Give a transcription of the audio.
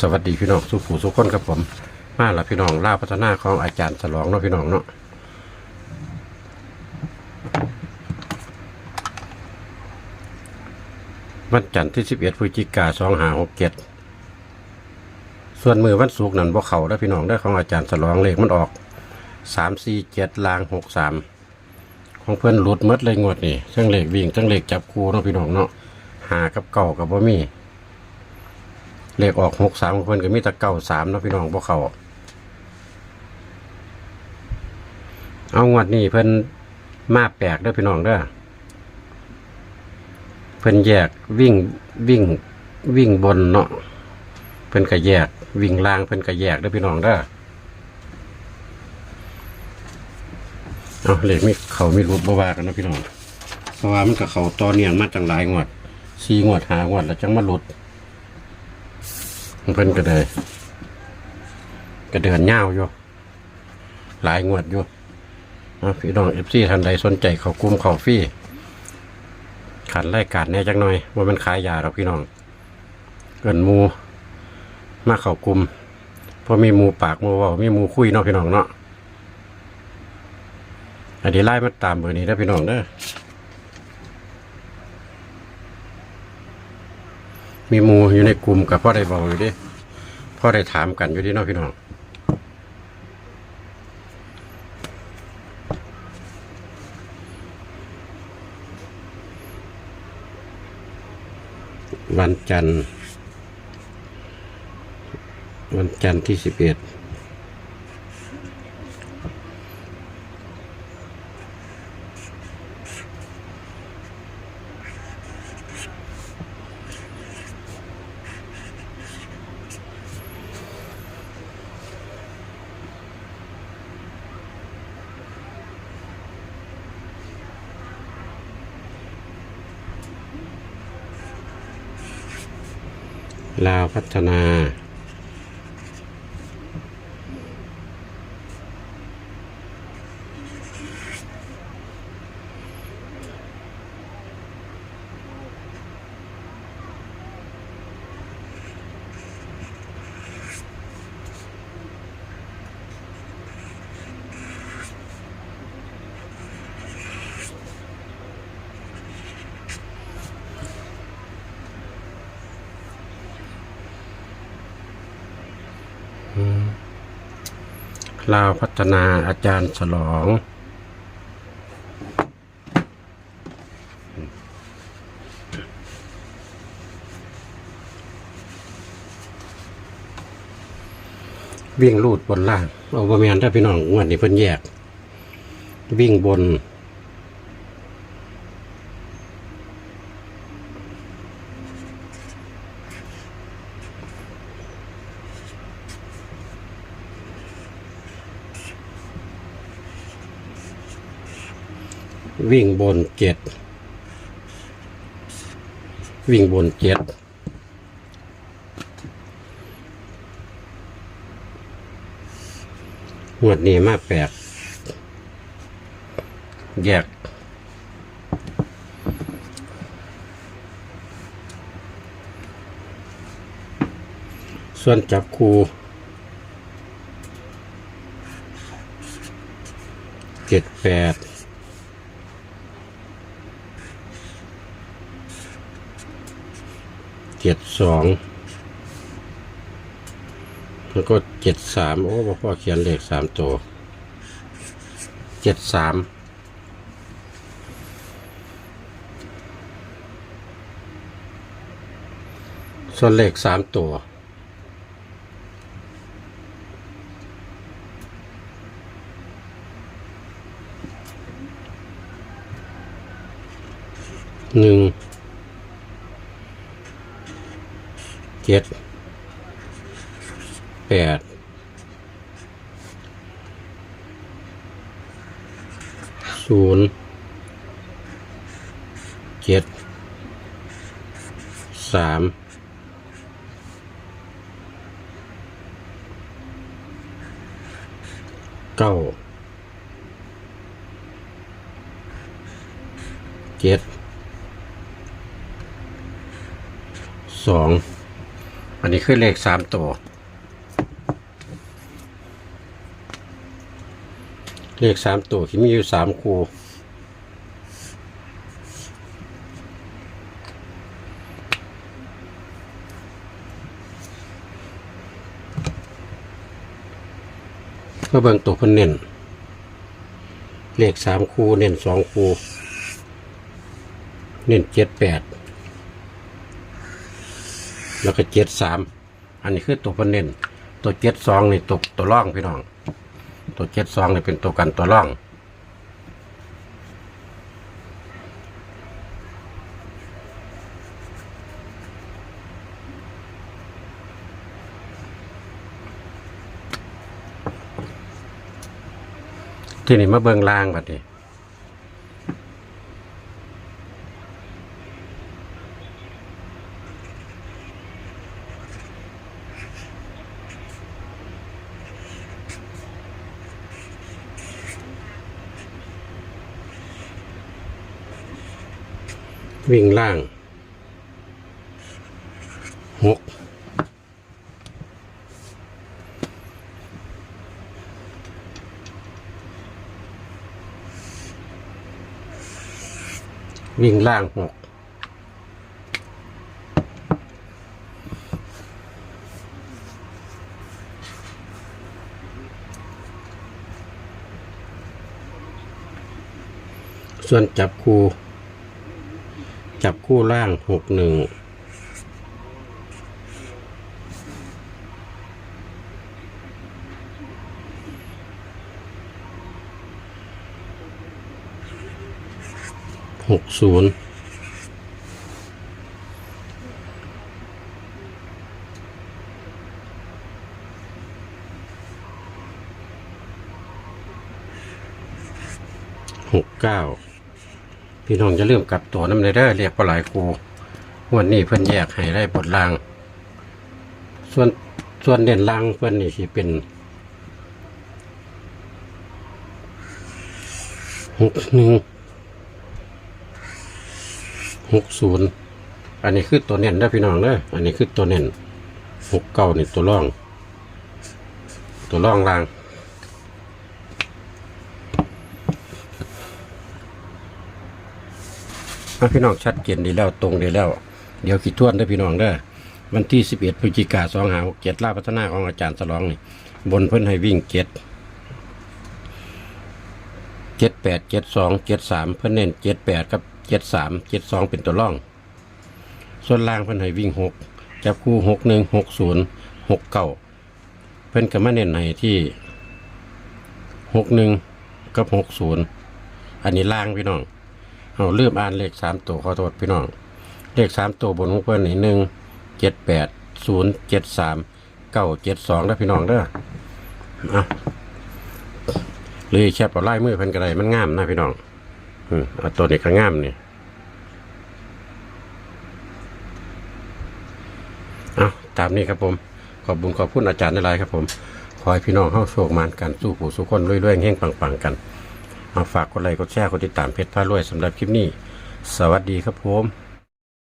สวัสดีพี่น้องสุผูสุขคนครับผม มาละพี่น้องล่าพัฒนาของอาจารย์ฉลองเนาะพี่น้องเนาะวันจันทร์ที่สิบเอ็ดพฤศจิกาสองหาหกเจ็ดส่วนมือวันศุกร์นั่นบ่เขาได้พี่น้องได้ของอาจารย์ฉลองเลขมันออกสามสี่เจ็ดลางหกสามของเพื่อนหลุดหมดเลยงวดนี่ทั้งเลขวิ่งทั้งเลขจับคูเนาะพี่น้องเนาะหากับเก่ากับบ่มี เลขออกหกสามเพิ่นก็มีแต่เก้าสามนะพี่น้องพวกเขาเอางวดนี้เพิ่นมาแปลกเด้อพี่น้องเด้อเพิ่นแยกวิ่งวิ่งวิ่งบนเนาะเพิ่นก็แยกวิ่งล่างเพิ่นก็แยกเด้อพี่น้องเด้อเอาเลขมีเขามีรูปบวากันนะพี่น้องเพราะว่ามันก็เขาต่อเนื่องมาจังหลายงวดสี่งวดหางวดแล้วจังมาหลุด เพิ่นก็เลยก็เดินเงาวอยู่ หลายงวดอยู่อะพี่น้องเอฟซีท่านใดสนใจเขากลุ่มเขาฟรี่ขันรายการแน่จักหน่อยว่ามันขายยาหรอกพี่น้องเกินมูมาเขากลุ่มเพราะมีมูปากมูว่ามีมูคุยเนาะพี่น้องเนาะอันนี้ไล่มาตามเบอร์นี้นะพี่น้องเด้อ มีมูอยู่ในกลุ่มกับพ่อได้บอกอยู่ดิพ่อได้ถามกันอยู่ดิเนาะพี่น้องวันจันทร์วันจันทร์ที่สิบเอ็ด ลาวพัฒนา ลาวพัฒนาอาจารย์ฉลอง วิ่งลูดบนล่าง เอาประมาณถ้าพี่น้องงวันนี้เพิ่นแยก วิ่งบน วิ่งบนเจ็ดวิ่งบนเจ็ดหวดนี้มาแปลกแยกส่วนจับคูเจ็ดแปด เจ็ด สองแล้วก็เจ็ดสามโอ้พ่อเขียนเลขสามตัวเจ็ดสามส่วนเลขสามตัวหนึ่ง เจ็ดแปดศูนย์เจ็ดสามเก้าเจ็ดสอง อันนี้คือเลขสามตัว เลขสามตัวที่มีอยู่สามคู่เพื่อเบิ่งตัวเพิ่นเน้นเลขสามคู่เน้นสองคู่ เน้นเจ็ดแปด แล้วก็เจ็ดสามอันนี้คือตัวเพิ่นเน้นตัวเจ็ดสองนี่ตัวตัวร่องพี่น้อง ตัวเจ็ดสองนี่เป็นตัวกันตัวร่องที่นี่มาเบิงล่างบัดนี้ วิ่งล่างหกวิ่งล่างหกส่วนจับคู่ จับคู่ล่างหกหนึ่งหกศูนย์หกเก้า พี่น้องจะเริ่มกลับตัวน้ำในเด้อเรียกปลาไหลครูวันนี้เพิ่นแยกให้ได้บทลาง ส่วนส่วนเด่นลางเพิ่นนี่สิเป็นหกหนึ่งหกศูนย์อันนี้คือตัวเน้นเด้พี่น้องเด้ออันนี้คือตัวเน้นหกเก้านี่ตัวร่อง ตัวร่องลาง อะพี่น้องชัดเจนดีแล้วตรงดีแล้ว เดี๋ยวขีดทวนได้พี่น้องเด้อวันที่ 11พฤศจิกาสองหาเจ็ดล่าพัฒนาของอาจารย์สลองนี่บนเพิ่นให้วิ่งเจ็ดเจ็ดแปดเจ็ดสองเจ็ดสามเพิ่นเน้นเจ็ดแปดกับเจ็ดสามเจ็ดสองเป็นตัวร่อง ส่วนล่างเพิ่นให้วิ่งหกจับคู่หกหนึ่งหกศูนย์หกเก้าเพิ่นก็มาเน้นให้ที่หกหนึ่งกับหกศูนย์อันนี้ล่างพี่น้อง เอาเริ่มอ่านเลขสามตัวขอโทษพี่น้อง เลขสามตัวบนของเพื่อนนี่หนึ่งเจ็ดแปดศูนย์เจ็ดสามเก้าเจ็ดสองแล้วพี่น้องเด้อเอาเลยแคบเอาไล่มือเพิ่นกระไดมันงามนะพี่น้อง อืมเอาตัวนี้ก็งามนี่เอาตามนี้ครับผม ขอบบุญขอบคุณอาจารย์ในไลน์ครับผม ขอให้พี่น้องเข้าโชคมานกันสู้ผู้สู้คนรวยๆเฮงปังๆกัน มาฝากกดไลค์กดแชร์กดติดตามเพจพารวยสำหรับคลิปนี้ สวัสดีครับผม